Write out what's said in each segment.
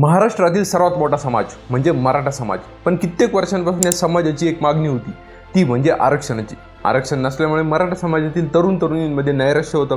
महाराष्ट्रातील सर्वात मोठा समाज म्हणजे मराठा समाज. पण कित्येक वर्षांपासून या समाजाची एक मागणी होती. ती म्हणजे आरक्षणाची. आरक्षण नसल्यामुळे मराठा समाजातील तरुण तरुणींमध्ये नैराश्य होतं.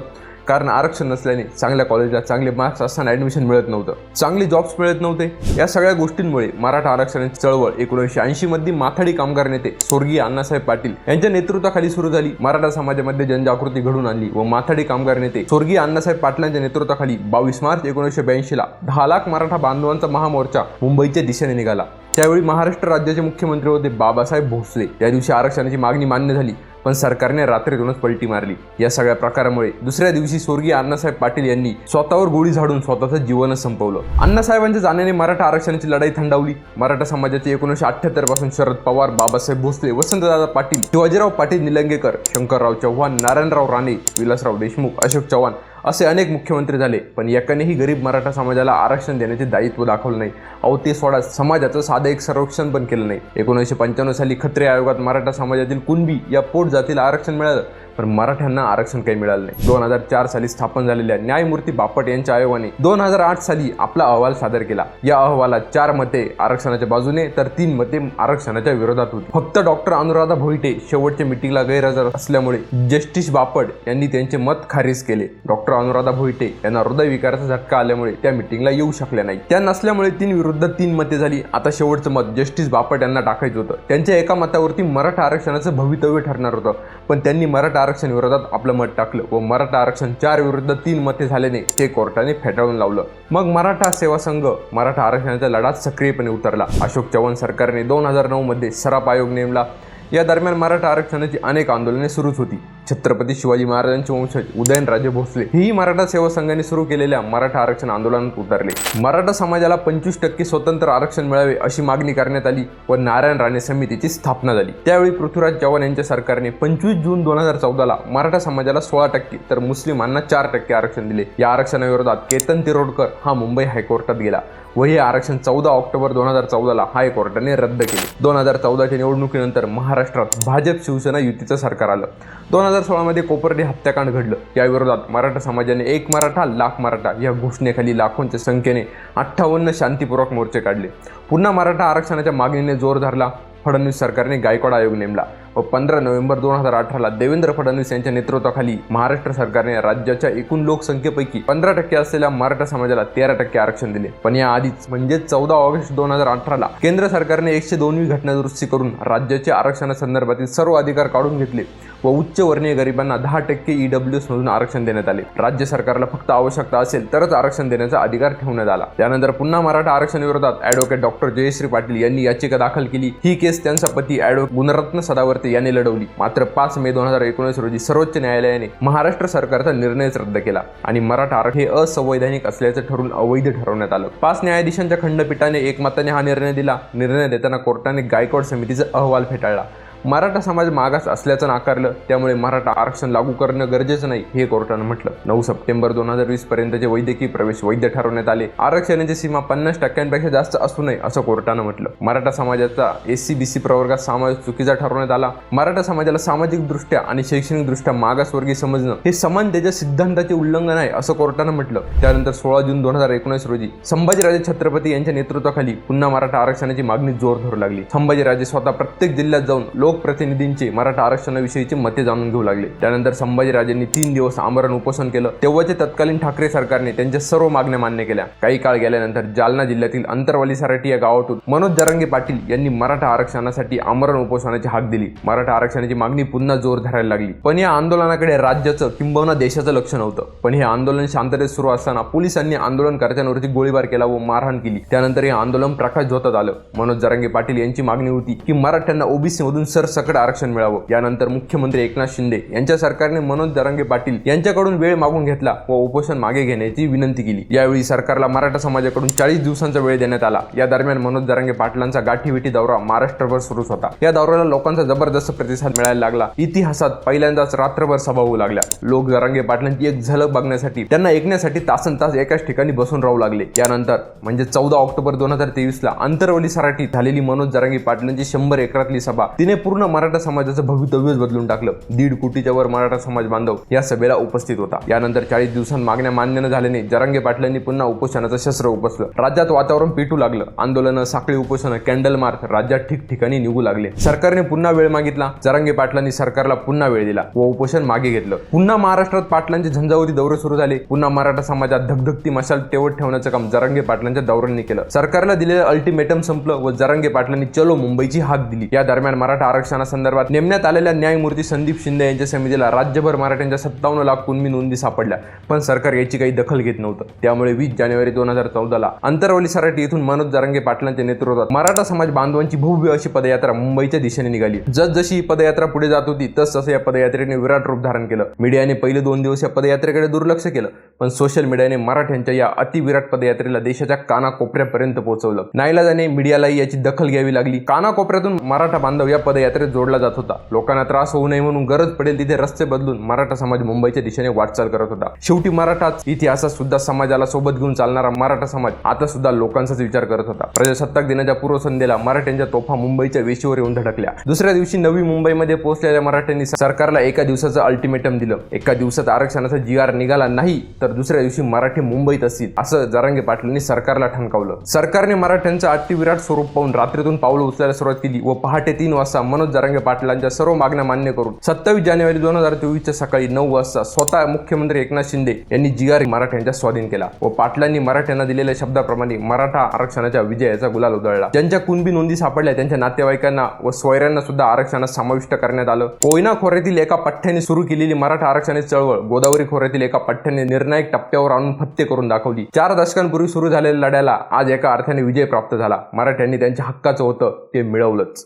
कारण आरक्षण नसल्याने चांगल्या कॉलेजला चांगले मार्क्स असताना ॲडमिशन मिळत नव्हतं. चांगले जॉब्स मिळत नव्हते. या सगळ्या गोष्टींमुळे मराठा आरक्षणाची चळवळ एकोणीसशे ऐंशी मध्ये माथाडी कामगार नेते स्वर्गीय अण्णासाहेब पाटील यांच्या नेतृत्वाखाली सुरू झाली. मराठा समाजामध्ये जनजागृती घडून आणली व माथाडी कामगार नेते स्वर्गीय अण्णासाहेब पाटलांच्या नेतृत्वाखाली बावीस मार्च एकोणीसशे ब्याऐंशीला दहा लाख मराठा बांधवांचा महामोर्चा मुंबईच्या दिशेने निघाला. त्यावेळी महाराष्ट्र राज्याचे मुख्यमंत्री होते बाबासाहेब भोसले. या दिवशी आरक्षणाची मागणी मान्य झाली. पण सरकारने रात्रीतूनच पलटी मारली. या सगळ्या प्रकारामुळे दुसऱ्या दिवशी स्वर्गीय अण्णासाहेब पाटील यांनी स्वतःवर गोळी झाडून स्वतःचं जीवनच संपवलं. अण्णासाहेबांच्या जाण्याने मराठा आरक्षणाची लढाई थंडावली. मराठा समाजाचे एकोणीसशे अठ्ठ्याहत्तरपासून शरद पवार बाबासाहेब भोसले वसंतदादा पाटील शिवाजीराव पाटील निलंगेकर शंकरराव चव्हाण नारायणराव राणे विलासराव देशमुख अशोक चव्हाण असे अनेक मुख्यमंत्री झाले पण एकानेही गरीब मराठा समाजाला आरक्षण देण्याचे दायित्व दाखवलं नाही. अहो ते सोडा समाजाचं साधं एक सर्वेक्षण पण केलं नाही. एकोणीसशे पंच्याण्णव साली खत्रे आयोगात मराठा समाजातील कुणबी या पोट जातीला आरक्षण मिळालं. पण मराठ्यांना आरक्षण काही मिळालं नाही. दोन हजार चार साली स्थापन झालेल्या न्यायमूर्ती बापट यांच्या आयोगाने दोन हजार आठ साली आपला अहवाल सादर केला. या अहवालात चार मते आरक्षणाच्या बाजूने तर तीन मते आरक्षणाच्या विरोधात होती. फक्त डॉक्टर अनुराधा भोईटे शेवटच्या मिटिंगला गैरहजर असल्यामुळे जस्टिस बापट यांनी त्यांचे मत खारिज केले. डॉक्टर अनुराधा भोईटे यांना हृदयविकाराचा झटका आल्यामुळे त्या मिटिंगला येऊ शकल्या नाही त्या नसल्यामुळे तीन विरुद्ध तीन मते झाली. आता शेवटचं मत जस्टिस बापट यांना टाकायचं होतं. त्यांच्या एका मतावरती मराठा आरक्षणाचं भवितव्य ठरणार होतं. पण त्यांनी मराठा आरक्षण विरोधात आपलं मत टाकलं व मराठा आरक्षण चार विरुद्ध तीन मते झाल्याने ते कोर्टाने फेटाळून लावलं. मग मराठा सेवा संघ मराठा आरक्षणाच्या लढ्यात सक्रियपणे उतरला. अशोक चव्हाण सरकारने दोन हजार नऊ मध्ये सराप आयोग नेमला. या दरम्यान मराठा आरक्षणाची अनेक आंदोलने सुरूच होती. छत्रपती शिवाजी महाराजांचे वंशज उदयनराजे भोसले. ही मराठा सेवा संघाने सुरू केलेल्या मराठा आरक्षण आंदोलनात उतरले. मराठा समाजाला पंचवीस टक्के स्वतंत्र आरक्षण मिळावे अशी मागणी करण्यात आली व नारायण राणे समितीची स्थापना झाली. त्यावेळी पृथ्वीराज चव्हाण यांच्या सरकारने पंचवीस जून दोन हजार चौदाला मराठा समाजाला सोळा टक्के तर मुस्लिमांना चार टक्के आरक्षण दिले. या आरक्षणाविरोधात केतन तिरोडकर हा मुंबई हायकोर्टात गेला व हे आरक्षण चौदा ऑक्टोबर दोन हजार चौदाला हायकोर्टाने रद्द केले. दोन हजार चौदाच्या निवडणुकीनंतर महाराष्ट्रात भाजप शिवसेना युतीचं सरकार आलं. दोन हजार सोळामध्ये कोपर्डे हत्याकांड घडलं. याविरोधात मराठा समाजाने एक मराठा लाख मराठा या घोषणेखाली लाखोंच्या संख्येने अठ्ठावन्न शांतीपूर्वक मोर्चे काढले. पुन्हा मराठा आरक्षणाच्या मागणीने जोर धरला. फडणवीस सरकारने गायकवाड आयोग नेमला व पंधरा नोव्हेंबर दोन हजार अठराला देवेंद्र फडणवीस यांच्या नेतृत्वाखाली महाराष्ट्र सरकारने राज्याच्या एकूण लोकसंख्येपैकी पंधरा टक्के असलेल्या मराठा समाजाला तेरा टक्के आरक्षण दिले. पण या आधीच म्हणजे चौदा ऑगस्ट दोन हजार अठराला केंद्र सरकारने एकशे दोनवी घटना दुरुस्ती करून राज्याच्या आरक्षणासंदर्भातील सर्व अधिकार काढून घेतले. व उच्च वर्णीय गरिबांना दहा टक्के ई डब्ल्यू मधून आरक्षण देण्यात आले. राज्य सरकारला फक्त आवश्यकता असेल तरच आरक्षण देण्याचा अधिकार ठेवण्यात आला. त्यानंतर पुन्हा मराठा आरक्षण विरोधात ॲडव्होकेट डॉक्टर जयश्री पाटील यांनी याचिका दाखल केली. ही केस त्यांचा पती ॲडव्होकेट गुणरत्न सदावर्ते यांनी लढवली. मात्र पाच मे दोन हजार एकोणीस रोजी सर्वोच्च न्यायालयाने महाराष्ट्र सरकारचा निर्णयच रद्द केला आणि मराठा आरक्षण हे असंवैधानिक असल्याचं ठरून अवैध ठरवण्यात आलं. पाच न्यायाधीशांच्या खंडपीठाने एकमताने हा निर्णय दिला. निर्णय देताना कोर्टाने गायकवाड समितीचा अहवाल फेटाळला. मराठा समाज मागास असल्याचं नाकारलं त्यामुळे मराठा आरक्षण लागू करणं गरजेचं नाही हे कोर्टानं म्हटलं. नऊ सप्टेंबर दोन हजार वीस पर्यंतचे वैद्यकीय प्रवेश वैध ठरवण्यात आले. आरक्षणाची सीमा पन्नास टक्क्यांपेक्षा जास्त असू नये असं कोर्टानं म्हटलं. मराठा समाजाचा एस सी बी सी प्रवर्गात समाज चुकीचा ठरवण्यात आला. मराठा समाजाला सामाजिक दृष्ट्या आणि शैक्षणिक दृष्ट्या मागासवर्गीय समजणं हे समानतेच्या सिद्धांताचे उल्लंघन आहे असं कोर्टानं म्हटलं. त्यानंतर सोळा जून दोन हजार एकोणीस रोजी संभाजीराजे छत्रपती यांच्या नेतृत्वाखाली पुन्हा मराठा आरक्षणाची मागणी जोर धरू लागली. संभाजीराजे स्वतः प्रत्येक जिल्ह्यात जाऊन लोकप्रतिनिधींचे मराठा आरक्षणाविषयीची मते जाणून घेऊ लागले. त्यानंतर संभाजीराजेंनी तीन दिवस आमरण उपोषण केलं. तेव्हाचे तत्कालीन ठाकरे सरकारने त्यांच्या सर्व मागण्या मान्य केल्या. काही काळ गेल्यानंतर जालना जिल्ह्यातील अंतरवाली सराटी या गावातून मनोज जरांगे पाटील यांनी मराठा आरक्षणासाठी आमरण उपोषणाची हाक दिली. मराठा आरक्षणाची मागणी पुन्हा जोर धरायला लागली. पण या आंदोलनाकडे राज्याचं किंबहुना देशाचं लक्ष नव्हतं. पण हे आंदोलन शांततेत सुरू असताना पोलिसांनी आंदोलनकर्त्यांवरती गोळीबार केला व मारहाण केली. त्यानंतर हे आंदोलन प्रकाश झोतात आलं. मनोज जरांगे पाटील यांची मागणी होती की मराठ्यांना ओबीसी मधून सरसकट आरक्षण मिळावं. यानंतर मुख्यमंत्री एकनाथ शिंदे यांच्या सरकारने मनोज जरांगे पाटील यांच्याकडून वेळ मागून घेतला व उपोषण मागे घेण्याची विनंती केली. यावेळी सरकारला मराठा समाजाकडून चाळीस दिवसांचा वेळ देण्यात आला. या दरम्यान मनोज जरांगे पाटलांचा गाठीविटी दौरा महाराष्ट्रभर सुरूच होता. या दौऱ्याला लोकांचा जबरदस्त प्रतिसाद मिळायला लागला. इतिहासात पहिल्यांदाच रात्रभर सभा होऊ लागल्या. लोक जरांगे पाटलांची एक झलक बघण्यासाठी त्यांना ऐकण्यासाठी तासन तास एकाच ठिकाणी बसून राहू लागले. यानंतर म्हणजे चौदा ऑक्टोबर दोन हजार तेवीस ला अंतरवली सराठी झालेली मनोज जरांगे पाटलांची शंभर एकरातली सभा तिने पूर्ण मराठा समाजाचं भवितव्यच बदलून टाकलं. दीड कोटीच्या वर मराठा समाज बांधव या सभेला उपस्थित होता. यानंतर चाळीस दिवसांत मागण्या मान्य न झाल्याने जरांगे पाटलांनी पुन्हा उपोषणाचं शस्त्र उपसलं. राज्यात वातावरण पेटू लागलं. आंदोलनं साखळी उपोषणं कॅन्डल मार्च राज्यात ठिकठिकाणी निघू लागले. सरकारने पुन्हा वेळ मागितला. जरांगे पाटलांनी सरकारला पुन्हा वेळ दिला. व उपोषण मागे घेतलं. पुन्हा महाराष्ट्रात पाटलांचे झंझावती दौरे सुरू झाले. पुन्हा मराठा समाजात धगधगती मशाल तेवत ठेवण्याचं काम जरांगे पाटलांच्या दौऱ्यांनी केलं. सरकारला दिलेलं अल्टिमेटम संपलं व जरांगे पाटलांनी चलो मुंबईची हाक दिली. या दरम्यान मराठा आरक्षणासंदर्भात नेमण्यात आलेल्या न्यायमूर्ती संदीप शिंदे यांच्या समितीला राज्यभर मराठ्यांच्या सत्तावन्न लाख कुणबी नोंदी सापडल्या. पण सरकार याची काही दखल घेत नव्हतं. त्यामुळे वीस जानेवारी दोन हजार चौदाला अंतरवली सराटी येथून मनोज जारंगे पाटलांच्या नेतृत्वात मराठा समाज बांधवांची भव्य अशी पदयात्रा मुंबईच्या दिशेने निघाली. जसजशी ही पदयात्रा पुढे जात होती तस तसं या पदयात्रेने विराट रूप धारण केलं. मीडियाने पहिले दोन दिवस या पदयात्रेकडे दुर्लक्ष केलं पण सोशल मीडियाने मराठ्यांच्या या अतिविराट पदयात्रेला देशाच्या कानाकोपऱ्यापर्यंत पोहोचवलं. नाईलाजाने मीडियालाही याची दखल घ्यावी लागली. कानाकोपऱ्यातून मराठा बांधव या यात्रेत जोडला जात होता. लोकांना त्रास होऊ नये म्हणून गरज पडेल तिथे रस्ते बदलून मराठा समाज मुंबईच्या दिशेने वाटचाल करत होता. शेवटी मराठाच इतिहासात सुद्धा समाजाला सोबत घेऊन चालणारा मराठा समाज आता सुद्धा लोकांचाच विचार करत होता. प्रजासत्ताक दिनाच्या पूर्वसंध्येला मराठ्यांच्या तोफा मुंबईच्या वेशीवर येऊन धडकल्या. दुसऱ्या दिवशी नवी मुंबईमध्ये पोहोचलेल्या मराठ्यांनी सरकारला एका दिवसाचं अल्टिमेटम दिलं. एका दिवसात आरक्षणाचा जी आर निघाला नाही तर दुसऱ्या दिवशी मराठी मुंबईत असतील असं जरांगे पाटलांनी सरकारला ठणकावलं. सरकारने मराठ्यांचं अतिविराट स्वरूप पाहून रात्रीतून पावलं उचलायला सुरुवात केली व पहाटे तीन वाजता मनोज जरांगे पाटलांच्या सर्व मागण्या मान्य करून सत्तावीस जानेवारी दोन हजार चोवीसच्या सकाळी नऊ वाजता स्वतः मुख्यमंत्री एकनाथ शिंदे यांनी जी आर मराठ्यांच्या स्वाधीन केला व पाटलांनी मराठ्यांना दिलेल्या शब्दाप्रमाणे मराठा आरक्षणाच्या विजयाचा गुलाल उधळला. ज्यांच्या कुणबी नोंदी सापडल्या त्यांच्या नातेवाईकांना व स्वैऱ्यांना सुद्धा आरक्षणात समाविष्ट करण्यात आलं. कोयना खोऱ्यातील एका पठ्ठ्याने सुरू केलेली मराठा आरक्षणाची चळवळ गोदावरी खोऱ्यातील एका पठ्ठ्याने निर्णायक टप्प्यावर आणून फत्ते करून दाखवली. चार दशकांपूर्वी सुरू झालेल्या लढ्याला आज एका अर्थाने विजय प्राप्त झाला. मराठ्यांनी त्यांच्या हक्काचं होतं ते मिळवलंच.